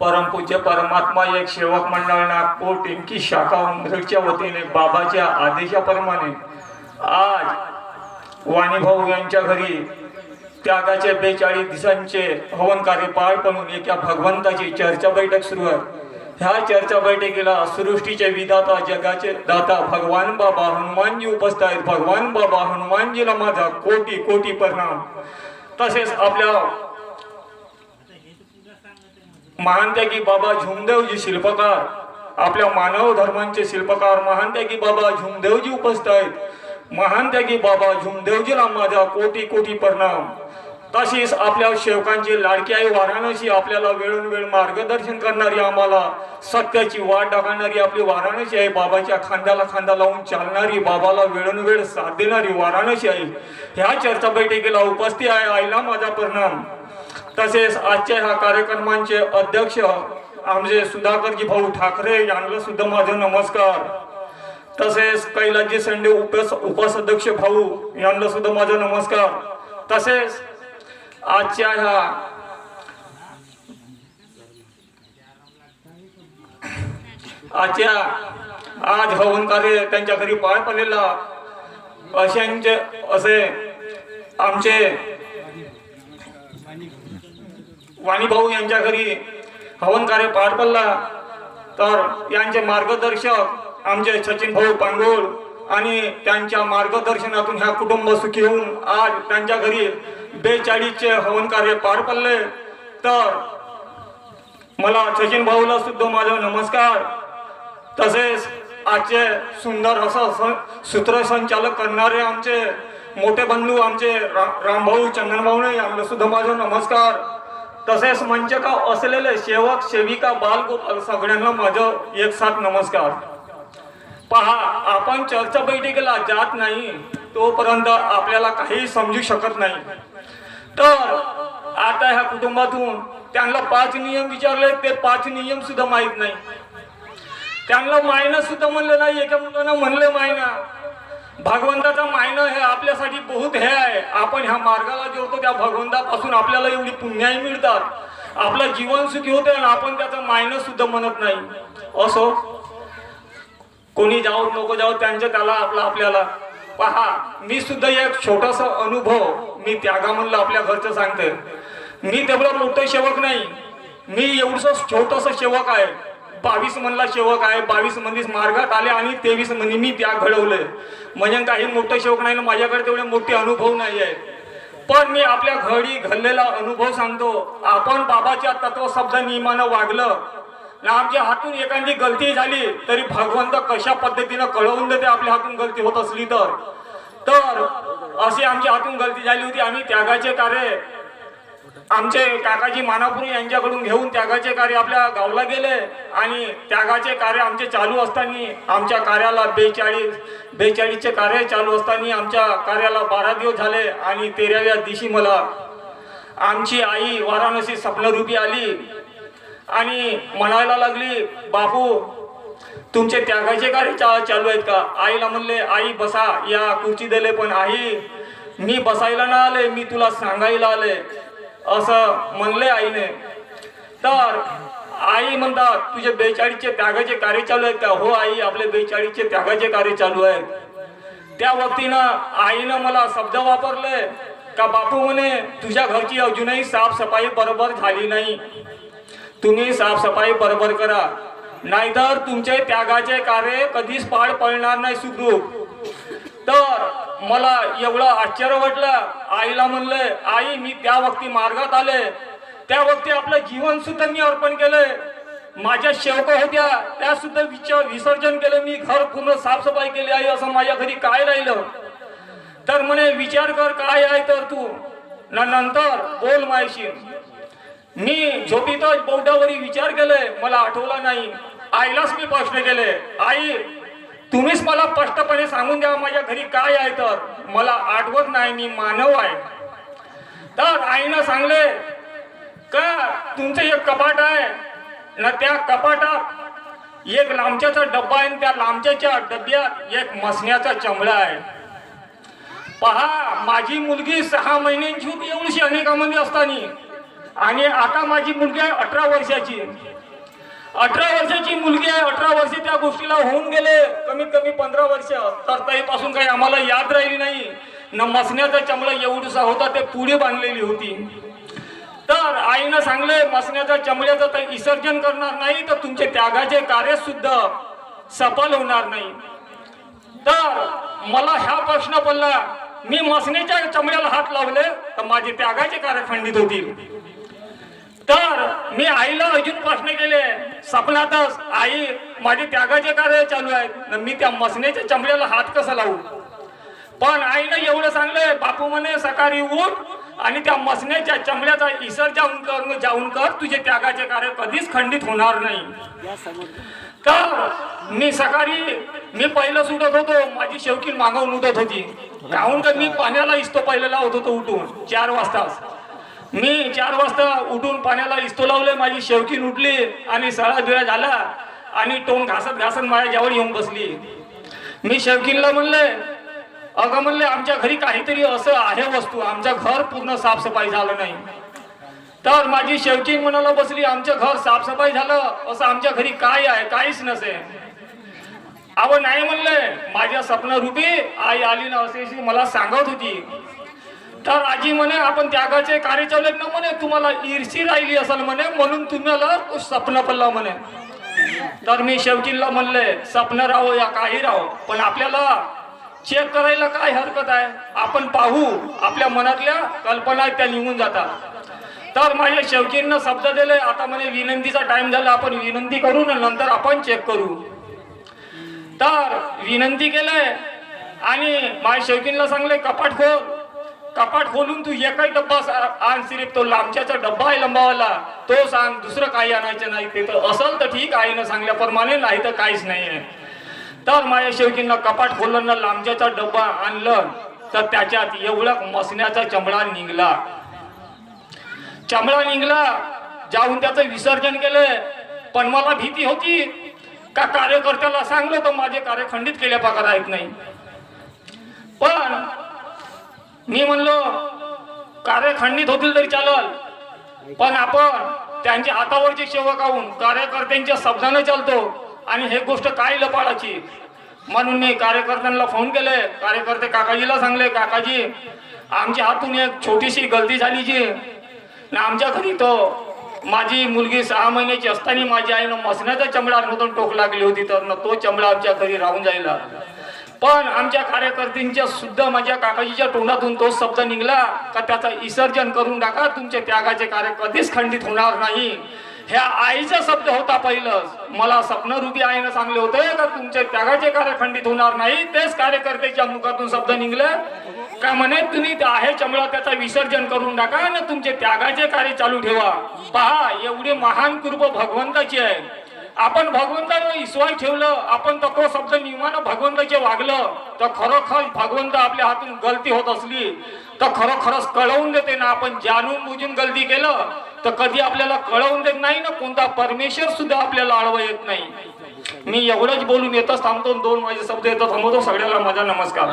परमपूज्य परमात्मा एक सेवक मंडळ नागपूर टिंकी शाखा उमरडच्या वतीने बाबाच्या आदेशाप्रमाणे आज वाणीभाऊ यांच्या घरी त्यागाचे बेचाळीस दिवसांचे हवन कार्य पार पडून एका भगवंताची चर्चा बैठक सुरू आहे. ह्या चर्चा बैठकीला सृष्टीचे विधाता जगाचे दाता भगवान बाबा हनुमानजी उपस्थित आहेत. भगवान बाबा हनुमानजीला माझा कोटी कोटी परिणाम. तसेच आपल्या महानत्यागी बाबा झुमदेवजी शिल्पकार. आपल्या मानव धर्मांचे शिल्पकार महानत्यागी बाबा झुमदेवजी उपस्थित. आहेत महानत्यागी बाबा झुमदेवजीला माझा कोटी कोटी परिणाम. तशीच आपल्या शेवकांची लाडकी आई वाराणसी आपल्याला वेळोवेळ मार्गदर्शन करणारी आम्हाला सत्याची वाट दाखवणारी आपली वाराणसी आहे बाबाच्या खांद्याला खांदा लावून चालणारी बाबाला वेळोवेळ साथ देणारी वाराणसी आहे ह्या चर्चा बैठकीला उपस्थित आहे आईला माझा परिणाम. तसेच आजच्या ह्या कार्यक्रमांचे अध्यक्ष आमचे सुधाकरजी भाऊ ठाकरे यांना सुद्धा माझे नमस्कार. तसेच कैलाजी संडे उपस उपाध्यक्ष भाऊ यांना सुद्धा माझा नमस्कार. तसेच आजच्या ह्या आजच्या आज हवन कार्य त्यांच्या घरी पार पडलेला. अशांचे असे आमचे वाणीभाऊ यांच्या घरी हवन कार्य पार पडला. तर यांचे मार्गदर्शक आमचे सचिन भाऊ पांगोळ आणि त्यांच्या मार्गदर्शनातून ह्या कुटुंब सुखी होऊन आज त्यांच्या घरी बेचाळीसचे हवन कार्य पार पडले. तर मला सचिन भाऊला सुद्धा माझा नमस्कार. तसेच आजचे सुंदर असं स- सूत्रसंचालक करणारे आमचे मोठे बंधू आमचे रा रामभाऊ चंदनभाऊने यांना सुद्धा माझा नमस्कार. तसेच मंचका असलेले सेवक सेविका बालगोपाल सगळ्यांना माझं एक साथ नमस्कार. पहा आपण चर्चा बैठकीला जात नाही तोपर्यंत आपल्याला काही समजू शकत नाही. तर आता ह्या कुटुंबातून त्यांना पाच नियम विचारले ते पाच नियम सुद्धा माहीत नाही. त्यांना मायना सुद्धा म्हणलं नाही एका मुलांना म्हणलं मायना. भगवंताचा मायनं हे आपल्यासाठी बहुत हे आहे. आपण ह्या मार्गाला जोडतो त्या भगवंतापासून आपल्याला एवढी पुण्याही मिळतात. आपलं जीवन सुखी होते आणि आपण त्याचं मायनं सुद्धा म्हणत नाही. असो. कोणी जाऊ नको जाऊ त्यांचं त्याला आपला आपल्याला. पहा मी सुद्धा एक छोटासा अनुभव मी त्यागामधलं आपल्या घरचं सांगते मी तेवढा मोठं सेवक नाही. मी एवढस छोटस सेवक आहे. बावीस मधला शेवक आहे बावीस मंदी मार्गात आले आणि तेवीस मंदी मी त्या घडवलंय. म्हणजे काही मोठं शेवक नाही ना माझ्याकडे तेवढे मोठे अनुभव नाही आहे पण मी आपल्या घडी घडलेला अनुभव सांगतो. आपण बाबाच्या तत्व शब्द नियमानं वागलं आमच्या हातून एखादी गलती झाली तरी भगवंत कशा पद्धतीनं कळवून देते आपल्या हातून गलती होत असली तर? तर अशी आमच्या हातून गलती झाली होती. आम्ही त्यागाचे कार्य आमचे काकाजी मानापुरी यांच्याकडून घेऊन त्यागाचे कार्य आपल्या गावला गेले आणि त्यागाचे कार्य आमचे चालू असताना आमच्या कार्याला बेचाळीस बेचाळीसचे कार्य चालू असताना आमच्या कार्याला बारा दिवस झाले आणि तेराव्या दिवशी मला आमची आई वाराणसी स्वप्नरूपी आली आणि म्हणायला लागली बापू तुमचे त्यागाचे कार्य चा चालू आहेत का? आईला म्हणले आई बसा या खुर्ची दिले पण आई मी बसायला ना आले मी तुला सांगायला आले. असं म्हणले आईने. तर आई म्हणतात तुझे बेचाळीसचे त्यागाचे कार्य चालू आहेत का? हो आई आपले बेचाळीसचे त्यागाचे कार्य चालू आहेत. त्या वतीनं आईनं मला शब्द वापरले का बापू म्हणे तुझ्या घरची अजूनही साफसफाई बरोबर झाली नाही. तुम्ही साफसफाई बरोबर करा. नाहीतर तुमचे त्यागाचे कार्य कधीच पार पडणार नाही सुखरूप. तर मला एवढं आश्चर्य वाटलं. आईला म्हणलं आई मी त्या वक्ती मार्गात आले. त्या वक्ती आपलं जीवन सुद्धा मी अर्पण केलंय. माझ्या शेवका होत्या. त्या सुद्धा विचार विसर्जन केलं. मी घर पूर्ण साफसफाई केली आई असं माझ्या घरी काय राहिलं? तर म्हणे विचार कर काय आहे तर तू. न नंतर बोल मायशी. मी झोपीतच बौद्धावरी विचार केले मला आठवला नाही. आईलाच मी प्रश्न केले आई तुम्हीच मला स्पष्टपणे सांगून द्या माझ्या घरी काय आहे तर. मला आठवत नाही मी मानव आहे. तर आईनं सांगले का तुमचं एक कपाट आहे? ना त्या कपाटात एक लांबच्याचा डब्बा आहे आणि त्या लांबच्याच्या डब्यात एक मसण्याचा चमडा आहे. पहा माझी मुलगी सहा महिन्यांची होती एवढीशी अनेकामध्ये असताना आणि आता माझी मुलगी आहे अठरा वर्षाची. अठरा वर्षाची मुलगी आहे अठरा वर्ष त्या गोष्टीला होऊन गेले. कमीत कमी पंधरा वर्ष. तर ताईपासून काही आम्हाला याद राहिली नाही. न मसण्याचा चमडा एवढसा होता ते पुढे बांधलेली होती. तर आईनं सांगले मसण्याच्या चमड्याचं तर विसर्जन करणार नाही तर तुमचे त्यागाचे कार्य सुद्धा सफल होणार नाही. तर मला हा प्रश्न पडला मी मसण्याच्या चमड्याला हात लावले तर माझे त्यागाचे कार्य खंडित होतील. तर मी आईला अजून प्रश्न केले. सपनातच आई माझे त्यागाचे कार्य चालू आहेत. मी त्या मसण्याच्या चमड्याला हात कसा लावू? पण आईनं एवढं सांगलंय बापू म्हणे सकाळी उठ आणि त्या मसण्याच्या चमड्याचा इसर जाऊन कर जाऊन कर. तुझे त्यागाचे कार्य कधीच खंडित होणार नाही. तर मी सकाळी मी पहिलं सुटत होतो. माझी शेवकी मागवून उठत होती. काहून का मी पाण्याला इस्तो पहिलं लावत होतो उठून चार वाजताच. मी चार वाजता उठून पाण्याला इस्तो लावले माझी शेवकीन उठली आणि सळा बिळा झाला आणि टोन घासत घासत माझ्या जवळ येऊन बसली. मी शेवकीनला म्हणले अगं म्हणले आमच्या घरी काहीतरी असं आहे वस्तू आमचं घर पूर्ण साफसफाई झालं नाही. तर माझी शेवकीन म्हणाला बसली आमचं घर साफसफाई झालं असं आमच्या घरी काय आहे काहीच नसे. अव नाही म्हणले माझ्या स्वप्नरूपी आई आली ना असे अशी मला सांगत होती. तर आजी म्हणे आपण त्यागाचे कार्य चालले ना म्हणे तुम्हाला ईर्षी राहिली असेल म्हणे म्हणून तुम्हाला तो स्वप्न पडला म्हणे. तर मी शेवटीला म्हणले स्वप्न राहो या काही राहो पण आपल्याला चेक करायला काय हरकत आहे? आपण पाहू आपल्या मनातल्या कल्पना आहेत त्या निघून जातात. तर माझ्या शेवकींना शब्द दिले आता म्हणे विनंतीचा टाइम झाला आपण विनंती करू ना नंतर आपण चेक करू. तर विनंती केलंय आणि माझ्या शेवकींना सांगले कपाट खोल कपाट खोलून तू एकही डब्बा आण सिरीप तो लांबच्याचा डब्बा आहे लंबावाला. तो सांग दुसरं काही आणायचं नाही. ते तर असल तर ठीक आईनं सांगल्याप्रमाणे नाही तर काहीच नाहीये. तर माझ्या शेवकींना कपाट खोललं ना लांबच्याचा डब्बा आणलं तर त्याच्यात एवढा मसण्याचा चमडा निघला. चमडा निघला जाऊन त्याचं विसर्जन केलं. पण मला भीती होती. का कार्यकर्त्याला सांगलं तर माझे कार्य खंडित केल्या प्रकार आहेत नाही. पण मी म्हणलो कार्य खंडित होतील तरी चालल. पण आपण त्यांच्या हातावरची सेवा काढून कार्यकर्त्यांच्या शब्दाने चालतो. आणि हे गोष्ट काय लपाडाची म्हणून मी कार्यकर्त्यांना फोन केले. कार्यकर्ते काकाजीला सांगले काकाजी आमच्या हातून एक छोटीशी गलती झाली जी. ना आमच्या घरी तो माझी मुलगी सहा महिन्याची असताना माझी आईनं मसण्याचा चमडा मधून टोक लागली होती तर न तो चमडा आमच्या घरी राहून जायला पण आमच्या कार्यकर्त्यांच्या सुद्धा माझ्या काकाजीच्या तोंडातून तो शब्द निघला का त्याचा विसर्जन करून टाका तुमचे त्यागाचे कार्य कधीच खंडित होणार नाही. ह्या आईचा शब्द होता पहिलंच. मला स्वप्नरूपी आईनं सांगले होते का तुमचे त्यागाचे कार्य खंडित होणार नाही तेच कार्यकर्त्याच्या मुखातून शब्द निघले. का म्हणे तुम्ही ते आहे चमळा त्याचा विसर्जन करून टाका आणि तुमचे त्यागाचे कार्य चालू ठेवा. पहा एवढी महान कृप भगवंताची आहे. आपण भगवंतानं ईश्वर ठेवलं आपण तर तो शब्द नियमानं भगवंताचे वागलं तर खरोखर भगवंत आपल्या हातून गलती होत असली तर खरोखरच कळवून देते ना आपण जाणून बुजून गलती केलं तर कधी आपल्याला कळवून देत नाही ना कोणता परमेश्वर सुद्धा आपल्याला आळवा येत नाही. मी एवढंच बोलून येतच थांबतो दोन माझे शब्द येतात थांबवतो सगळ्याला माझा नमस्कार.